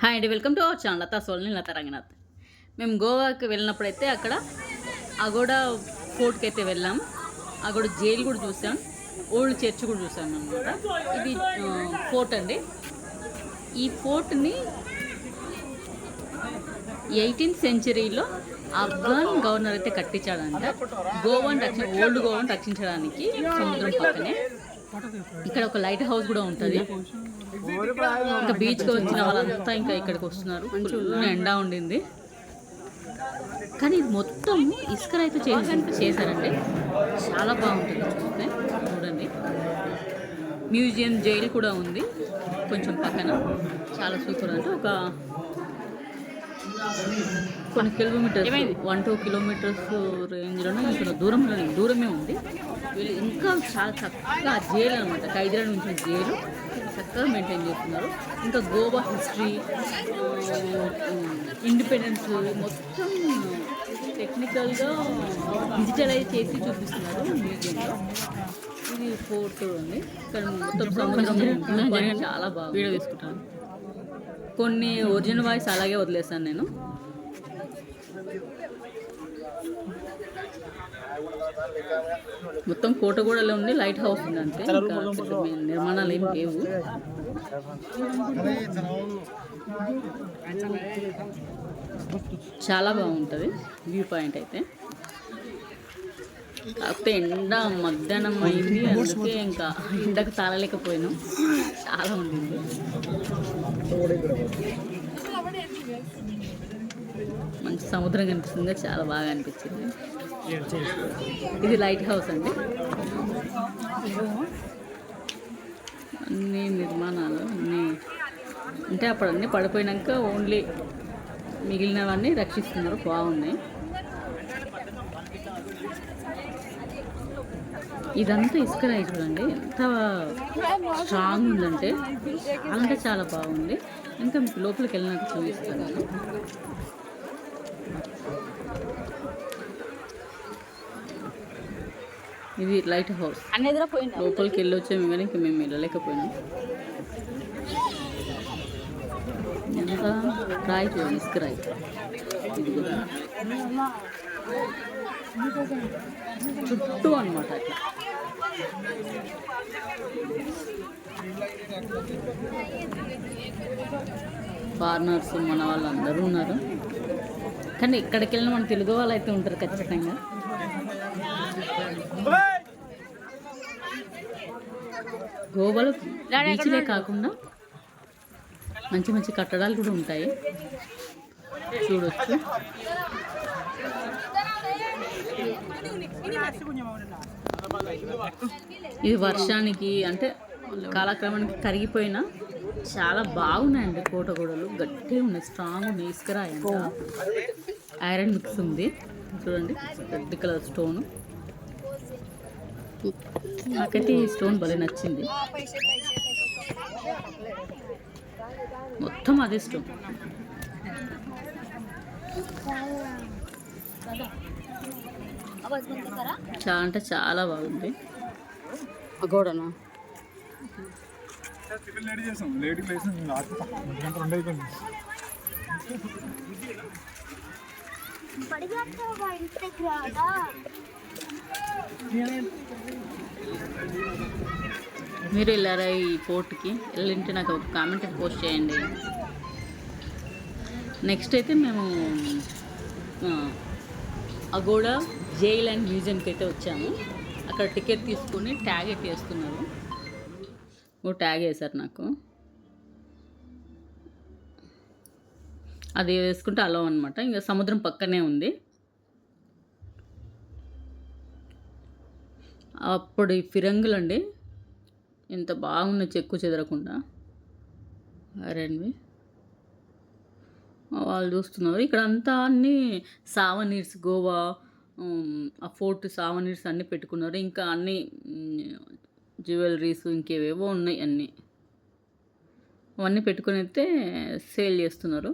Hi అండి welcome to our channel Latha సోల్ని Latha Ranganath. మేము గోవాకి వెళ్ళినప్పుడైతే అక్కడ అగోడా ఫోర్ట్కి అయితే వెళ్ళాం. అగోడ జైలు కూడా చూసాం. ఓల్డ్ చర్చ్ కూడా చూసాం అనమాట ఇది ఫోర్ట్ అండి. ఈ ఫోర్ట్ని ఎయిటీన్త్ సెంచరీలో అఫ్ఘాన్ గవర్నర్ అయితే కట్టించాడంట. గోవాని రక్ష ఓల్డ్ గోవాని రక్షించడానికి సముద్రం పక్కనే. ఇక్కడ ఒక లైట్ హౌస్ కూడా ఉంటుంది. ఇంకా బీచ్కి వచ్చిన వాళ్ళంతా ఇంకా ఇక్కడికి వస్తున్నారు. ఫుల్ ఎండా ఉండింది. కానీ ఇది మొత్తం ఇసుక అయితే చేసి చేశారండి చాలా బాగుంటుంది చూస్తే. చూడండి. మ్యూజియం జైలు కూడా ఉంది. కొంచెం పక్కన. చాలా సూపర్ అంటే ఒక కొన్ని కిలోమీటర్స్ వన్ టూ కిలోమీటర్స్ రేంజ్లోనే ఇక్కడ దూరంలో దూరమే ఉంది. వీళ్ళు ఇంకా చాలా చక్కగా జైలు అనమాట ఖైదీలో నుంచి జైలు చక్కగా మెయింటైన్ చేస్తున్నారు. ఇంకా గోవా హిస్టరీ ఇండిపెండెన్స్ మొత్తం టెక్నికల్గా డిజిటలైజ్ చేసి చూపిస్తున్నారు మ్యూజియంలో ఇది ఫోర్ట్ ఉంది ఇక్కడ మొత్తం సముద్రం చాలా బాగా వీడియో తీసుకుంటాను. కొన్ని ఒరిజినల్ వాయిస్ అలాగే వదిలేస్తాను నేను. మొత్తం కోటగూడలో ఉంది లైట్ హౌస్ ఉంది అంతే. ఇంకా నిర్మాణాలు ఏం లేవు. చాలా బాగుంటుంది వ్యూ పాయింట్ అయితే. కాకపోతే ఎండ మధ్యాహ్నం అయింది అందుకే ఇంకా ఎండకు తాళలేకపోయినాం. చాలా ఉండింది మంచి సముద్రం కనిపిస్తుంది చాలా బాగా అనిపించింది. ఇది లైట్ హౌస్ అండి. అన్ని నిర్మాణాలు అన్ని అంటే అప్పుడు అన్నీ పడిపోయినాక ఓన్లీ మిగిలినవన్నీ రక్షిస్తున్నారు. బాగున్నాయి. ఇదంతా ఇసుక రాయి చూడండి. ఎంత స్ట్రాంగ్ ఉందంటే చాలా అంటే చాలా బాగుంది. ఇంకా మీకు లోపలికి వెళ్ళినాక చూపిస్తాను. ఇది లైట్ హౌస్ లోపలికి వెళ్ళి వచ్చాము కానీ ఇంకా మేము వెళ్ళలేకపోయినాం. ఎంత? రాయి చూడండి ఇసుక రాయి. ఇది కూడా చుట్టూ అనమాట అట్లా. ఫారినర్స్ మన వాళ్ళు అందరూ ఉన్నారు. కానీ ఎక్కడికి వెళ్ళినా మన తెలుగు వాళ్ళు అయితే ఉంటారు ఖచ్చితంగా. గోవాలో బీచ్లే కాకుండా మంచి మంచి కట్టడాలు కూడా ఉంటాయి. చూడొచ్చు. ఇది వర్షానికి అంటే కాలక్రమానికి కరిగిపోయిన చాలా బాగున్నాయండి కోటగూడలు. గట్టిగా ఉన్నాయి స్ట్రాంగ్ ఉన్నాయి. ఇసుకరాయి ఐరన్ మిక్స్ ఉంది. చూడండి రెడ్ కలర్ స్టోన్. నాకైతే ఈ స్టోన్ భలే నచ్చింది. మొత్తం అదే స్టోన్. చాలా అంటే చాలా బాగుంది. గోడనా లేడీ మీరు వెళ్ళారా ఈ పోర్ట్కి? వెళ్ళింటే నాకు ఒక కామెంట్ పోస్ట్ చేయండి. నెక్స్ట్ అయితే మేము ఆ, అగోడా జైల్ అండ్ మ్యూజియంకి అయితే వచ్చాము. అక్కడ టికెట్ తీసుకుని ట్యాగ్ అయితే వేస్తున్నారు ఓ ట్యాగ్ వేశారు నాకు. అది వేసుకుంటే అలో అనమాట ఇంకా సముద్రం పక్కనే ఉంది. అప్పుడు ఈ ఫిరంగులు అండి ఎంత బాగున్న చెక్కు చెదరకుండా. అరేండి వాళ్ళు చూస్తున్నారు. ఇక్కడ అంతా అన్ని సావనీర్స్ గోవా ఆ ఫోర్ట్ సావనీర్స్ అన్నీ పెట్టుకున్నారు. ఇంకా అన్ని జ్యువెలరీస్ ఇంకేవేవో ఉన్నాయి అన్నీ. అవన్నీ పెట్టుకుని అయితే సేల్ చేస్తున్నారు.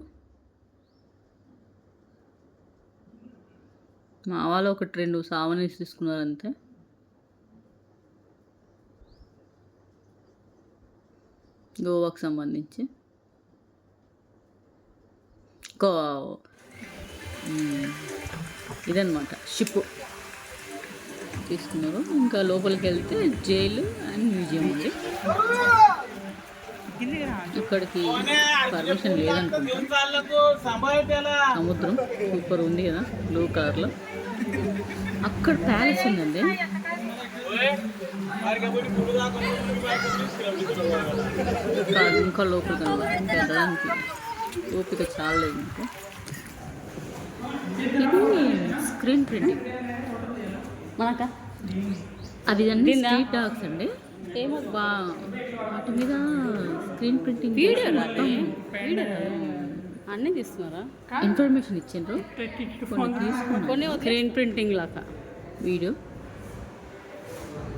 మా వాళ్ళు ఒకటి రెండు సావనీర్స్ తీసుకున్నారు అంతే గోవాకు సంబంధించి. కో ఇదన్నమాట షిప్ తీసుకున్నారు. ఇంకా లోపలికి వెళ్తే జైలు అండ్ మ్యూజియం ఉంది ఇక్కడికి పర్మిషన్ లేదనుకుంటా. సముద్రం సూపర్ ఉంది కదా బ్లూ కలర్లో. అక్కడ ప్యాలెస్ ఉందండి. కాదు ఇంకా లోపల అనమాట ఓపిక చాలలేదు ఇంకా ఇది స్క్రీన్ ప్రింటింగ్ మనక అవి అన్ని స్ట్రీట్ డాగ్స్ అండి ఏమో బా వాటి మీద స్క్రీన్ ప్రింటింగ్ అన్నీ తీస్తున్నారా ఇన్ఫర్మేషన్ ఇచ్చిండ్రు కొన్ని తీసుకున్నాను స్క్రీన్ ప్రింటింగ్ లాగా వీడియో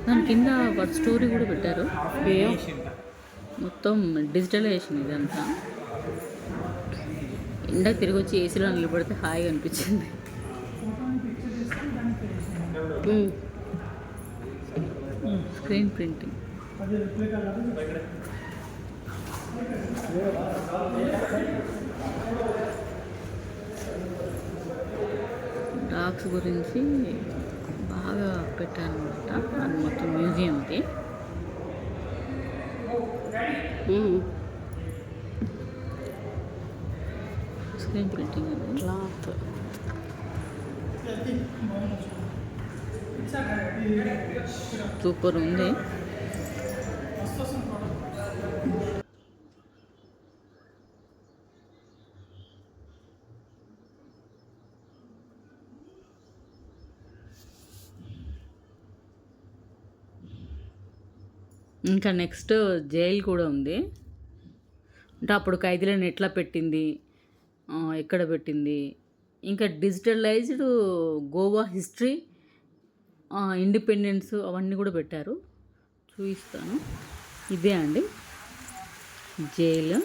దాని కింద వాటి స్టోరీ కూడా పెట్టారు. మొత్తం డిజిటలైజేషన్ ఇదంతా. ఎండకు తిరిగి వచ్చి ఏసీలో నిలబడితే హాయిగా అనిపించింది. Screen printing. డాగ్స్ గురించి బాగా పెట్టారనమాట అది మొత్తం మ్యూజియంది స్క్రీన్ ప్రింటింగ్ అది క్లాత్ సూపర్ ఉంది ఇంకా నెక్స్ట్ జైలు కూడా ఉంది. అంటే అప్పుడు ఖైదీలను ఎట్లా పెట్టింది? ఎక్కడ పెట్టింది? ఇంకా డిజిటలైజ్డ్ గోవా హిస్టరీ ఇండిపెండెన్స్ అవన్నీ కూడా పెట్టారు. చూపిస్తాను. ఇదే అండి. జైలు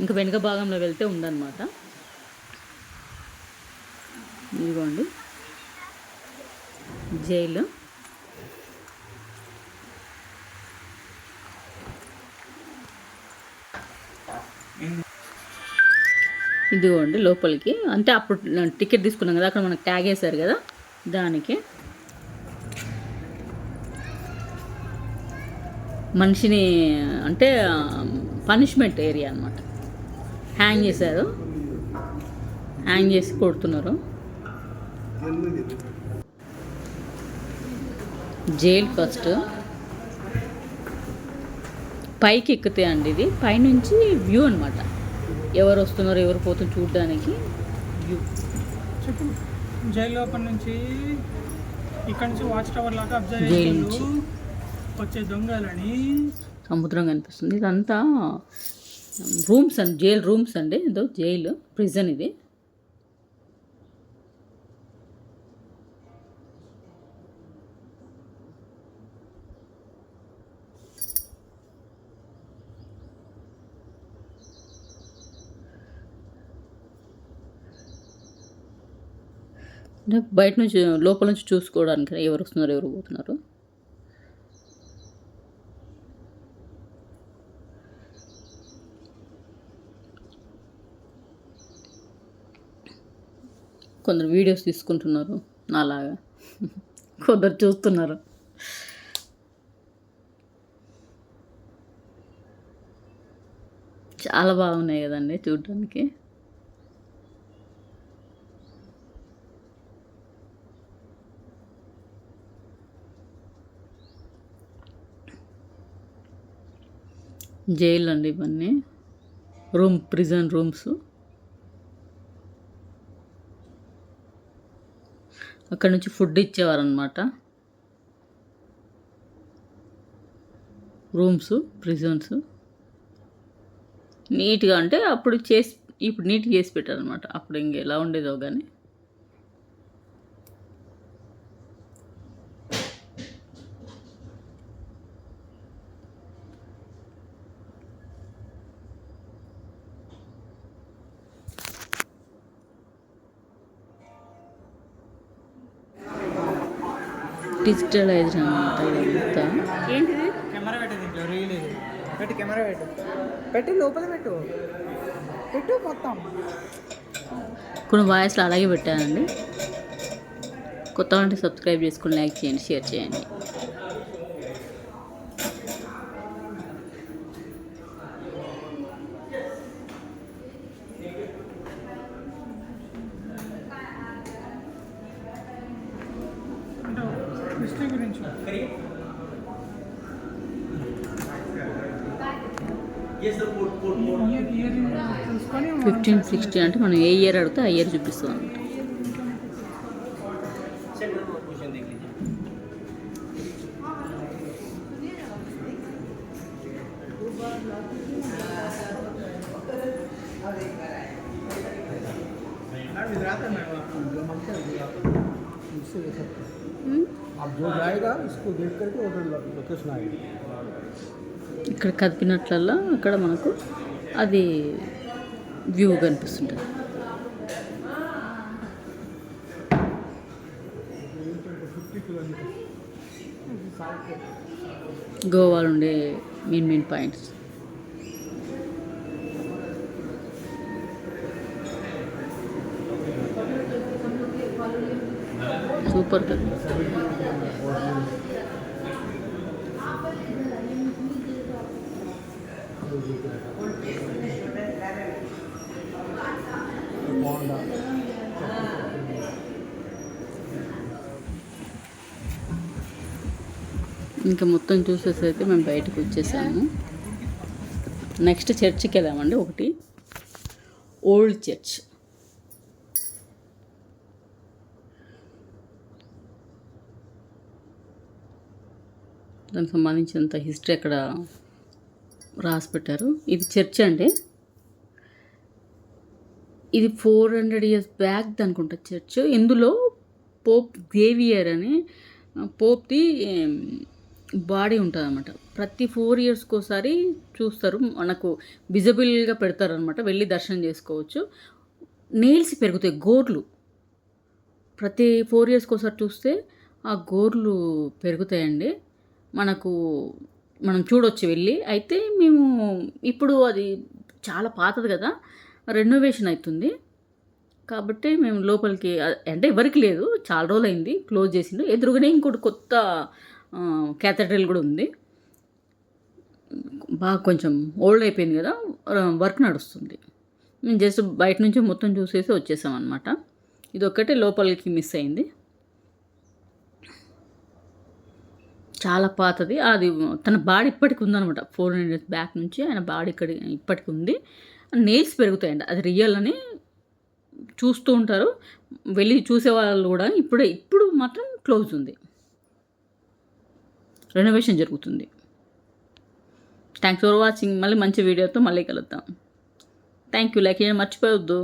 ఇంకా వెనుక భాగంలో వెళ్తే ఉందన్నమాట. ఇదిగోండి. జైలు ఇదిగోండి లోపలికి. అంటే అప్పుడు టికెట్ తీసుకున్నాం కదా అక్కడ మనకు ట్యాగ్ వేశారు కదా దానికి. మనిషిని అంటే పనిష్మెంట్ ఏరియా అనమాట హ్యాంగ్ చేశారు. హ్యాంగ్ చేసి కొడుతున్నారు. Jail first. పైకి ఎక్కితే అండి ఇది. పైనుంచి వ్యూ అనమాట ఎవరు వస్తున్నారు ఎవరు పోతున్నారు చూడడానికి? వ్యూ చెప్పు. జైలు లోపల నుంచి ఇక్కడ నుంచి వాచ్ టవర్ లాగా అబ్జర్వ్ జైలు చేస్తుండ్రు. నుంచి. వచ్చే దొంగలని. సముద్రం కనిపిస్తుంది ఇదంతా రూమ్స్ అండి జైల్ రూమ్స్ అండి. ఏదో జైలు ప్రిజన్ ఇది. అంటే బయట నుంచి లోపల నుంచి చూసుకోవడానికి ఎవరు వస్తున్నారు ఎవరు పోతున్నారు? కొందరు వీడియోస్ తీసుకుంటున్నారు నాలాగా. కొందరు చూస్తున్నారు. చాలా బాగున్నాయి కదండి చూడడానికి. జైలు అండి ఇవన్నీ. Room prison rooms. అక్కడ నుంచి ఫుడ్ ఇచ్చేవారనమాట రూమ్స్ ప్రిజన్స్. నీట్గా అంటే అప్పుడు చేసి ఇప్పుడు నీట్గా చేసి పెట్టారనమాట అప్పుడు ఇంక ఎలా ఉండేదో కానీ డిజిటలైజ్డ్ అనమాట ఇదంతా. ఏంటిది? కెమెరా పెట్టేది ఇంట్లో రీల్ పెట్టు కెమెరా పెట్టు. పెట్టు లోపల పెట్టు. పెట్టు మొత్తం. కొన్ని వాయిస్లు అలాగే పెట్టానండి. కొత్త అంటే సబ్స్క్రైబ్ చేసుకుని లైక్ చేయండి షేర్ చేయండి అంటే హిస్టరీ గురించి ఇయర్ ఇయర్ చూసుకొని మనం ఫిఫ్టీన్ సిక్స్టీన్ అంటే మనం ఏ ఇయర్ అడిగితే ఆ ఇయర్ చూపిస్తాం అనమాట अब जो जाएगा इसको देख करके उधर लोकेशन आएगी ఇక్కడ కదిపినట్లల్లా అక్కడ మనకు అది వ్యూ కనిపిస్తుంటుంది. గోవాలో ఉండే మెయిన్ మెయిన్ పాయింట్స్. సూపర్ కదా? ఇంకా మొత్తం చూసేసి అయితే మేము బయటకు వచ్చేసాము. నెక్స్ట్ చర్చ్కి వెళ్ళామండి ఒకటి. ఓల్డ్ చర్చ్ దానికి సంబంధించినంత హిస్టరీ అక్కడ రాసి పెట్టారు ఇది చర్చ్ అండి. ఇది ఫోర్ హండ్రెడ్ ఇయర్స్ బ్యాక్ అనుకుంటా చర్చ్. ఇందులో పోప్ జేవియర్ అని పోప్ది బాడీ ఉంటుంది అనమాట ప్రతి ఫోర్ ఇయర్స్కి ఒకసారి చూస్తారు. మనకు విజిబుల్గా పెడతారు అనమాట వెళ్ళి దర్శనం చేసుకోవచ్చు. నెయిల్స్ పెరుగుతాయి గోర్లు. ప్రతి ఫోర్ ఇయర్స్కి ఒకసారి చూస్తే ఆ గోర్లు పెరుగుతాయండి. మనకు మనం చూడొచ్చు వెళ్ళి. అయితే మేము ఇప్పుడు అది చాలా పాతది కదా రెనోవేషన్ అవుతుంది కాబట్టి మేము లోపలికి అంటే ఎవరికి లేదు చాలా రోజులు అయింది క్లోజ్ చేసిండు ఎదురుగానే ఇంకోటి కొత్త క్యాథడ్రల్ కూడా ఉంది. బాగా కొంచెం ఓల్డ్ అయిపోయింది కదా వర్క్ నడుస్తుంది. మేము జస్ట్ బయట నుంచి మొత్తం చూసేసి వచ్చేసాం అనమాట ఇది ఒక్కటే లోపలికి మిస్ అయింది. చాలా పాతది. అది తన బాడీ ఇప్పటికి ఉందనమాట ఫోర్ హండ్రెడ్ బ్యాక్ నుంచి ఆయన బాడీ ఇక్కడ ఇప్పటికి ఉంది. నెయిల్స్ పెరుగుతాయండి అది రియల్ అని చూస్తూ ఉంటారు. వెళ్ళి చూసే వాళ్ళు కూడా ఇప్పుడే ఇప్పుడు మాత్రం క్లోజ్ ఉంది. రెనోవేషన్ జరుగుతుంది. థ్యాంక్స్ ఫర్ వాచింగ్ మళ్ళీ మంచి వీడియోతో మళ్ళీ కలుద్దాం. థ్యాంక్ యూ లైక్ చేయడం మర్చిపోవద్దు.